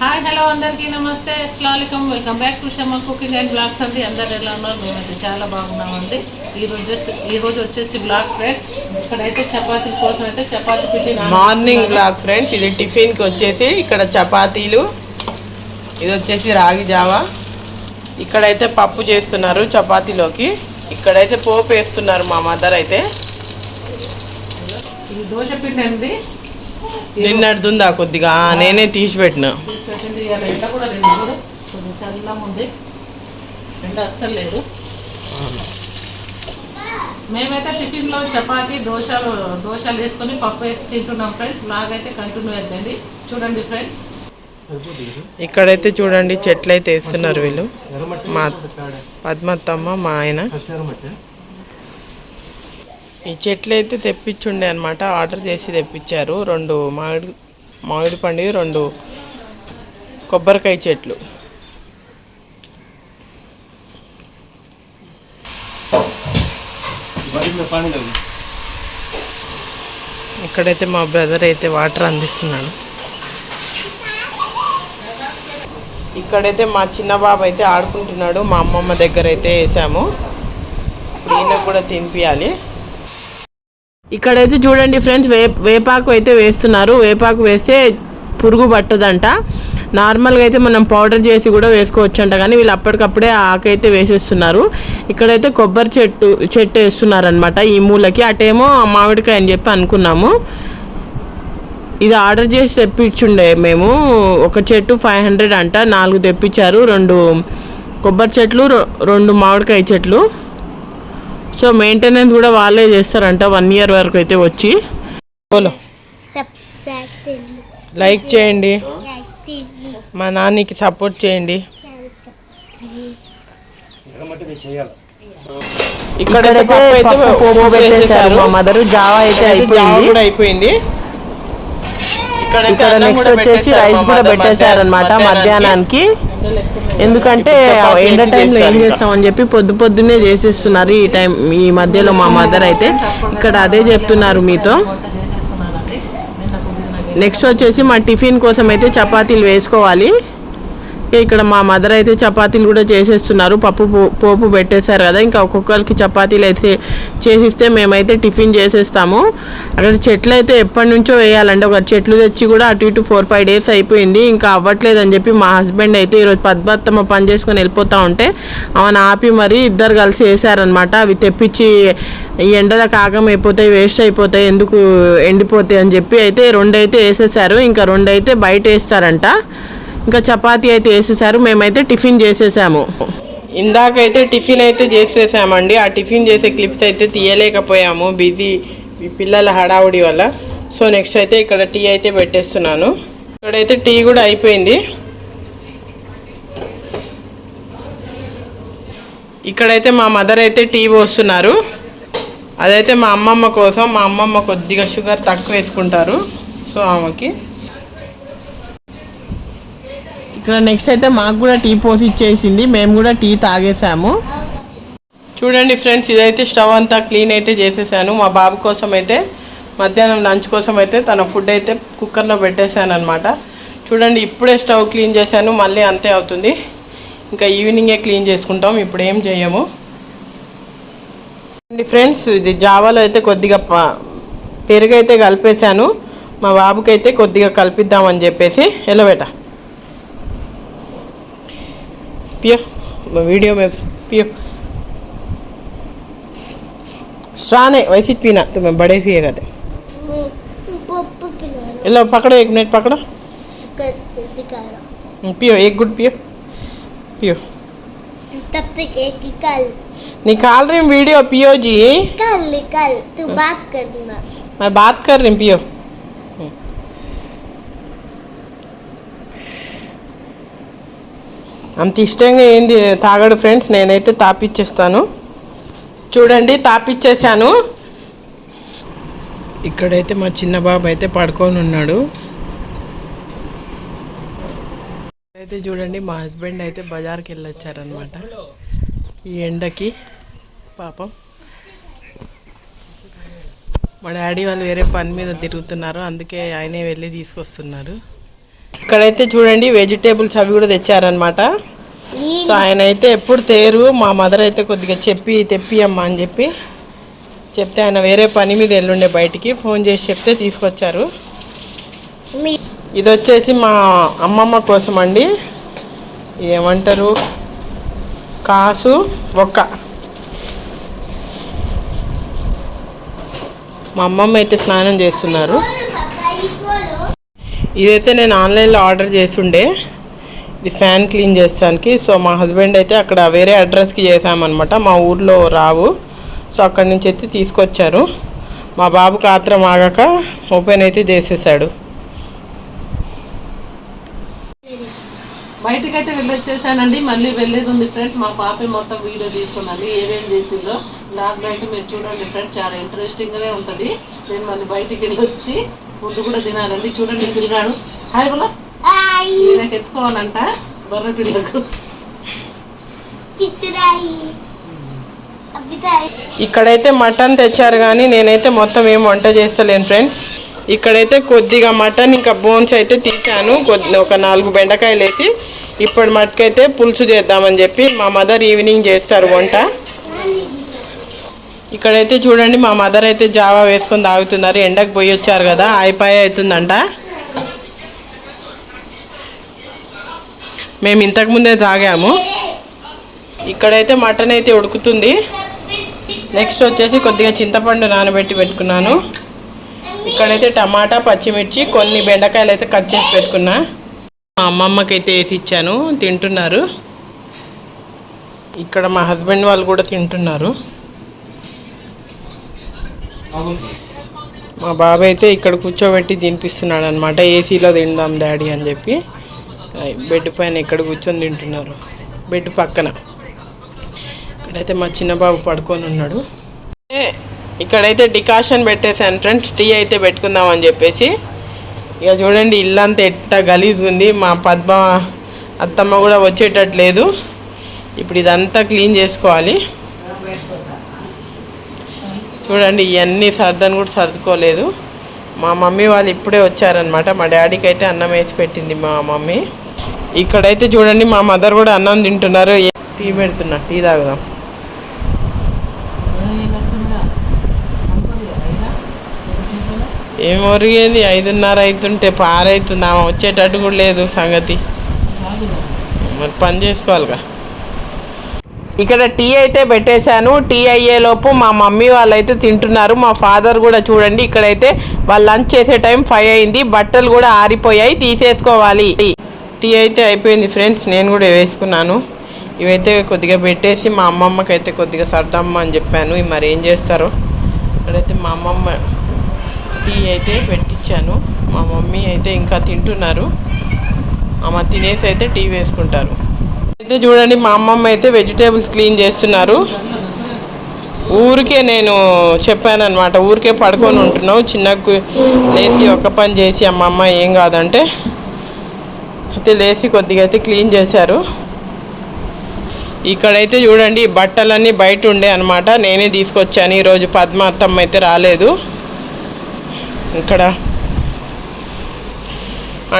Hi hello అందరికీ నమస్తే. అస్సలం welcome back to Shamma cooking and vlogs అండి. అందరు ఎలా ఉన్నారు? మేమైతే చాలా బాగున్నామండి. ఈ రోజు వచ్చేసి- బ్లాగ్ ఫ్రెండ్స్ ఇక్కడైతే చపాతీ కోసం అయితే చపాతీ పిండి మార్నింగ్ బ్లాక్ ఫ్రెండ్స్ ఇది టిఫిన్కి వచ్చేసి ఇక్కడ చపాతీలు ఇది వచ్చేసి రాగి జావా. ఇక్కడైతే పప్పు చేస్తున్నారు చపాతీలోకి. ఇక్కడైతే పోపు వేస్తున్నారు మా మదర్ అయితే. ఇది దోశ పిండి అండి. నిన్నడుతుందా కొద్దిగా? ఆ, నేనే తీసి పెట్టిన లేదు మేమైతే టిఫిన్లో చపాతీ దోశలు దోశలు వేసుకొని పప్పు వేసి తింటున్నాం ఫ్రెండ్స్. బ్లాగ్ అయితే కంటిన్యూ అవుతుంది చూడండి ఫ్రెండ్స్. ఇక్కడైతే చూడండి చెట్లు అయితే వేస్తున్నారు వీళ్ళు. మా పద్మత్తమ్మ మా ఆయన. ఈ చెట్లు అయితే తెప్పించుండే అనమాట ఆర్డర్ చేసి తెప్పించారు. రెండు మామిడి మామిడి పండు రెండు కొబ్బరికాయ చెట్లు. ఇక్కడైతే మా బ్రదర్ అయితే వాటర్ అందిస్తున్నాడు. ఇక్కడైతే మా చిన్న బాబు అయితే ఆడుకుంటున్నాడు. మా అమ్మమ్మ దగ్గర అయితే వేసాము. ఇప్పుడు ఈయనకు కూడా తినిపించాలి ఇక్కడైతే చూడండి ఫ్రెండ్స్ వే వేపాకు అయితే వేస్తున్నారు. వేపాకు వేస్తే పురుగు పట్టదంట. నార్మల్గా అయితే మనం పౌడర్ చేసి కూడా వేసుకోవచ్చు అంట కానీ వీళ్ళు అప్పటికప్పుడే ఆకైతే వేసేస్తున్నారు. ఇక్కడైతే కొబ్బరి చెట్టు చెట్టు వేస్తున్నారు అనమాట ఈ మూలకి. అటేమో మామిడికాయ అని చెప్పి అనుకున్నాము. ఇది ఆర్డర్ చేసి తెప్పించుండే మేము. ఒక చెట్టు ఫైవ్ హండ్రెడ్ అంట నాలుగు తెప్పించారు. రెండు కొబ్బరి చెట్లు రొ- రెండు మామిడికాయ చెట్లు. సో మెయింటెనెన్స్ కూడా వాళ్ళే చేస్తారంట వన్ ఇయర్ వరకు అయితే వచ్చి. బోలో సబ్స్క్రైబ్ లైక్ చేయండి. మా నాన్నకి సపోర్ట్ చేయండి. ఇక్కడైతే పప్పు అయితే మా మదర్ జావా అయితే అయిపోయింది. కూడా అయిపోయింది. ఇక్కడ నెక్స్ట్ వచ్చేసి రైస్ కూడా పెట్టేశారు అనమాట మధ్యాహ్నానికి. ఎందుకంటే ఎండ టైంలో ఏం చేస్తామని చెప్పి పొద్దు పొద్దున్నే చేసేస్తున్నారు ఈ టైం ఈ మధ్యలో మా మదర్ అయితే. ఇక్కడ అదే చెప్తున్నారు మీతో. నెక్స్ట్ వచ్చేసి మా టిఫిన్ కోసం అయితే చపాతీలు వేసుకోవాలి. ఇక్కడ మా మదర్ అయితే చపాతీలు కూడా చేసేస్తున్నారు. పప్పు పో- పోపు పెట్టేశారు కదా ఇంకా ఒక్కొక్కరికి చపాతీలు అయితే చేసిస్తే మేమైతే టిఫిన్ చేసేస్తాము. అక్కడ చెట్లు అయితే ఎప్పటి నుంచో వేయాలంటే ఒక చెట్లు తెచ్చి కూడా అటు ఇటు ఫోర్ ఫైవ్ డేస్ అయిపోయింది. ఇంకా అవ్వట్లేదు అని చెప్పి మా హస్బెండ్ అయితే ఈరోజు పద్మత్తమ్మ పని చేసుకొని వెళ్ళిపోతూ ఉంటే ఆమెను ఆపి మరి ఇద్దరు కలిసి వేసారనమాట అవి తెప్పించి ఈ ఎండల కాగం అయిపోతాయి వేస్ట్ అయిపోతాయి ఎందుకు ఎండిపోతాయి అని చెప్పి అయితే రెండు అయితే వేసేసారు ఇంకా రెండు అయితే బయట వేస్తారంట. ఇంకా చపాతీ అయితే వేసేసారు. మేమైతే టిఫిన్ చేసేసాము. ఇందాకైతే టిఫిన్ అయితే చేసేసామండి. ఆ టిఫిన్ చేసే క్లిప్స్ అయితే తీయలేకపోయాము. బిజీ పిల్లల హడావుడి వల్ల. సో నెక్స్ట్ అయితే ఇక్కడ టీ అయితే పెట్టేస్తున్నాను. ఇక్కడైతే టీ కూడా అయిపోయింది. ఇక్కడైతే మా మదర్ అయితే టీ పోస్తున్నారు. అదైతే మా అమ్మమ్మ కోసం. మా అమ్మమ్మ కొద్దిగా షుగర్ తక్కువ వేసుకుంటారు. సో ఆమెకి ఇక్కడ నెక్స్ట్ అయితే మాకు కూడా టీ పోసి ఇచ్చేసింది. మేము కూడా టీ తాగేసాము. చూడండి ఫ్రెండ్స్ ఇదైతే స్టవ్ అంతా క్లీన్ అయితే చేసేసాను. మా బాబు కోసం అయితే మధ్యాహ్నం లంచ్ కోసం అయితే తన ఫుడ్ అయితే కుక్కర్లో పెట్టేశాను అనమాట చూడండి ఇప్పుడే స్టవ్ క్లీన్ చేశాను. మళ్ళీ అంతే అవుతుంది. ఇంకా ఈవినింగే క్లీన్ చేసుకుంటాం. ఇప్పుడు ఏం చేయము? అండి ఫ్రెండ్స్ ఇది జావాలో అయితే కొద్దిగా ప- పెరుగు అయితే కలిపేశాను. మా బాబుకైతే కొద్దిగా కలిపిద్దామని చెప్పేసి. ఎలబెట पियो वीडियो में पियो। है वैसे ही पीना तुम्हें बड़े पिएगा तो लो पकड़ो एक मिनट पकड़ो। पियो एक गुट पियो। पियो। तब तक एक निकाल निकाल रही हूँ वीडियो पियो जी। निकाल निकाल तू बात करना। मैं बात कर रही हूँ पियो। అంత ఇష్టంగా ఏంది తాగడు ఫ్రెండ్స్ నేనైతే తాపిచ్చేస్తాను. చూడండి తాపిచ్చేసాను ఇక్కడైతే మా చిన్న బాబు అయితే పడుకొని ఉన్నాడు. అయితే చూడండి మా హస్బెండ్ అయితే బజార్కి వెళ్ళొచ్చారనమాట ఈ ఎండకి పాపం. మా డాడీ వాళ్ళు వేరే పని మీద తిరుగుతున్నారు అందుకే ఆయనే వెళ్ళి తీసుకొస్తున్నారు. ఇక్కడైతే చూడండి వెజిటేబుల్స్ అవి కూడా తెచ్చారనమాట సో ఆయన అయితే ఎప్పుడు తేరు మా మదర్ అయితే కొద్దిగా చెప్పి తెప్పియమ్మా అని చెప్పి చెప్తే ఆయన వేరే పని మీద వెళ్ళుండే బయటికి ఫోన్ చేసి చెప్తే తీసుకొచ్చారు. ఇది వచ్చేసి మా అమ్మమ్మ కోసం అండి ఏమంటారు? కాసు ఒక్క మా అమ్మమ్మ అయితే స్నానం చేస్తున్నారు. ఇదైతే నేను ఆన్లైన్లో ఆర్డర్ చేస్తుండే. ఇది ఫ్యాన్ క్లీన్ చేస్తానికి. సో మా హస్బెండ్ అయితే అక్కడ వేరే అడ్రస్కి చేసామన్నమాట మా ఊర్లో రావు. సో అక్కడి నుంచి అయితే తీసుకొచ్చారు. మా బాబుకి ఆత్రం ఆగాక ఓపెన్ అయితే చేసేసాడు. బయటికి అయితే వెళ్ళొచ్చేసానండి. మళ్ళీ వెళ్ళేది ఉంది ఫ్రెండ్స్. మా పాపే మొత్తం వీడియో తీసుకున్నది ఏమేం చేసిందో. బ్లాగ్లో అయితే మీరు చూడండి ఫ్రెండ్స్. చాలా ఇంట్రెస్టింగ్గానే ఉంటుంది. నేను మళ్ళీ బయటికి వెళ్ళొచ్చి ఫుడ్ కూడా తినాలండి. చూడండి పిల్లగాడు హాయ్ బలా ఈయనకి ఎత్తుకోవాలంట. బర్రె పిల్లకు ఇక్కడైతే మటన్ తెచ్చారు కానీ నేనైతే మొత్తం ఏం వంట చేస్తలేను ఫ్రెండ్స్. ఇక్కడైతే కొద్దిగా మటన్ ఇంకా బోన్స్ అయితే తీసాను. కొద్ది ఒక నాలుగు బెండకాయలు వేసి ఇప్పటి మటుకైతే పులుసు చేద్దామని చెప్పి మా మదర్ ఈవినింగ్ చేస్తారు వంట. ఇక్కడైతే చూడండి మా మదర్ అయితే జావా వేసుకొని తాగుతున్నారు. ఎండకు పోయి వచ్చారు కదా అయిపోయి అవుతుందంట. మేము ఇంతకుముందే తాగాము. ఇక్కడైతే మటన్ అయితే ఉడుకుతుంది. నెక్స్ట్ వచ్చేసి కొద్దిగా చింతపండు నానబెట్టి పెట్టుకున్నాను. ఇక్కడైతే టమాటా పచ్చిమిర్చి కొన్ని బెండకాయలు అయితే కట్ చేసి పెట్టుకున్నా. మా అమ్మమ్మకి అయితే వేసి ఇచ్చాను. తింటున్నారు. ఇక్కడ మా హస్బెండ్ వాళ్ళు కూడా తింటున్నారు. మా బాబాయ్ అయితే ఇక్కడ కూర్చోబెట్టి తినిపిస్తున్నాడు అనమాట ఏసీలో తిందాం డాడీ అని చెప్పి. బెడ్ పైన ఇక్కడ కూర్చొని తింటున్నారు? బెడ్ పక్కన. ఇక్కడైతే మా చిన్న బాబు పడుకొని ఉన్నాడు. ఇక్కడైతే డికాషన్ పెట్టేసాను ఫ్రెండ్స్. టీ అయితే పెట్టుకుందాం అని చెప్పేసి. ఇక చూడండి ఇల్లంతా ఎట్ట గలీజ్ ఉంది. మా పద్మ అత్తమ్మ కూడా వచ్చేటట్టు లేదు ఇప్పుడు ఇదంతా క్లీన్ చేసుకోవాలి. చూడండి ఇవన్నీ సర్దని కూడా సర్దుకోలేదు. మా మమ్మీ వాళ్ళు ఇప్పుడే వచ్చారనమాట మా డాడీకి అయితే అన్నం వేసి పెట్టింది మా మమ్మీ. ఇక్కడైతే చూడండి మా మదర్ కూడా అన్నం తింటున్నారు. టీ పెడుతున్నా టీ తాగుదాం. ఏం ఒరిగేది? ఐదున్నర అవుతుంటే పారైతుంది. ఆమె వచ్చేటట్టు కూడా లేదు సంగతి. మరి పని చేసుకోవాలిగా. ఇక్కడ టీ అయితే పెట్టేశాను. టీ అయ్యేలోపు మా మమ్మీ వాళ్ళు అయితే తింటున్నారు. మా ఫాదర్ కూడా చూడండి ఇక్కడైతే వాళ్ళు లంచ్ చేసే టైం ఫైవ్ అయింది. బట్టలు కూడా ఆరిపోయాయి తీసేసుకోవాలి. టీ అయితే అయిపోయింది ఫ్రెండ్స్ నేను కూడా వేసుకున్నాను. ఇవైతే కొద్దిగా పెట్టేసి మా అమ్మమ్మకి అయితే కొద్దిగా సర్దమ్మ అని చెప్పాను. ఇవి మరి ఏం చేస్తారో? ఇక్కడైతే మా అమ్మమ్మ టీ అయితే పెట్టించాను మా మమ్మీ అయితే ఇంకా తింటున్నారు. అమ్మ తినేసి అయితే టీ వేసుకుంటారు. అయితే చూడండి మా అమ్మమ్మ అయితే వెజిటేబుల్స్ క్లీన్ చేస్తున్నారు. ఊరికే నేను చెప్పానమాట ఊరికే పడుకొని ఉంటున్నావు చిన్నకు లేచి ఒక పని చేసి అమ్మమ్మ ఏం కాదంటే అయితే లేచి కొద్దిగా అయితే క్లీన్ చేశారు. ఇక్కడైతే చూడండి బట్టలన్నీ బయట ఉండే అనమాట నేనే తీసుకొచ్చాను ఈరోజు పద్మ అత్తమ్మ అయితే రాలేదు. ఇక్కడ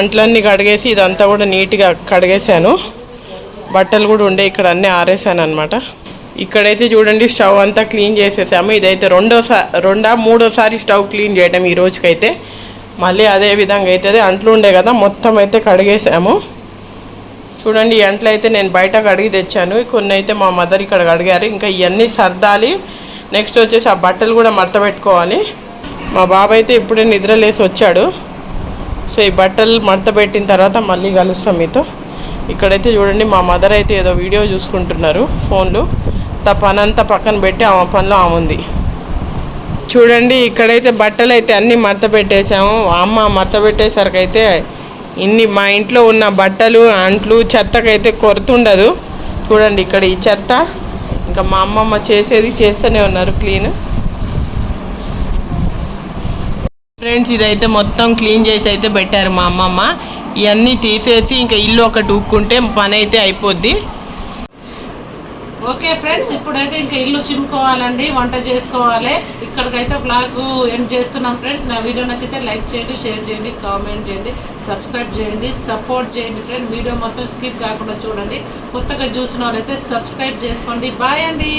అంట్లన్నీ కడిగేసి ఇదంతా కూడా నీట్గా కడిగేశాను. బట్టలు కూడా ఉండే ఇక్కడ అన్నీ ఆరేసాను అనమాట ఇక్కడైతే చూడండి స్టవ్ అంతా క్లీన్ చేసేసాము. ఇదైతే రెండోసారి రెండా మూడోసారి స్టవ్ క్లీన్ చేయడం ఈ రోజుకైతే. మళ్ళీ అదే విధంగా అవుతుంది అంట్లు ఉండే కదా మొత్తం అయితే కడిగేసాము. చూడండి ఈ అంట్లు అయితే నేను బయట కడిగి తెచ్చాను. కొన్ని అయితే మా మదర్ ఇక్కడ కడిగారు. ఇంకా ఇవన్నీ సర్దాలి. నెక్స్ట్ వచ్చేసి ఆ బట్టలు కూడా మడత పెట్టుకోవాలి. మా బాబు అయితే ఇప్పుడే నిద్రలేసి వచ్చాడు. సో ఈ బట్టలు మడత పెట్టిన తర్వాత మళ్ళీ కలుస్తాం మీతో. ఇక్కడైతే చూడండి మా మదర్ అయితే ఏదో వీడియో చూసుకుంటున్నారు ఫోన్లో. త పనంతా పక్కన పెట్టి ఆమె పనిలో ఆమె ఉంది. చూడండి ఇక్కడైతే బట్టలు అయితే అన్నీ మడత పెట్టేశాము. అమ్మ మడత పెట్టేసరికైతే అయితే ఇన్ని మా ఇంట్లో ఉన్న బట్టలు అంట్లు చెత్తకైతే కొరతుండదు. చూడండి ఇక్కడ ఈ చెత్త. ఇంకా మా అమ్మమ్మ చేసేది చేస్తూనే ఉన్నారు క్లీన్. ఫ్రెండ్స్ ఇదైతే మొత్తం క్లీన్ చేసి అయితే పెట్టారు మా అమ్మమ్మ. ఇవన్నీ తీసేసి ఇంకా ఇల్లు ఒకటి ఊక్కుంటే పని అయితే అయిపోద్ది. ఓకే ఫ్రెండ్స్ ఇప్పుడైతే ఇంకా ఇల్లు చిమ్ముకోవాలండి వంట చేసుకోవాలి. ఇక్కడికైతే బ్లాగ్ ఎండ్ చేస్తున్నాం ఫ్రెండ్స్. నా వీడియో నచ్చితే లైక్ చేయండి షేర్ చేయండి కామెంట్ చేయండి సబ్స్క్రైబ్ చేయండి సపోర్ట్ చేయండి ఫ్రెండ్స్. వీడియో మొత్తం స్కిప్ కాకుండా చూడండి. కొత్తగా చూసిన వాళ్ళైతే సబ్స్క్రైబ్ చేసుకోండి. బాయ్ అండి.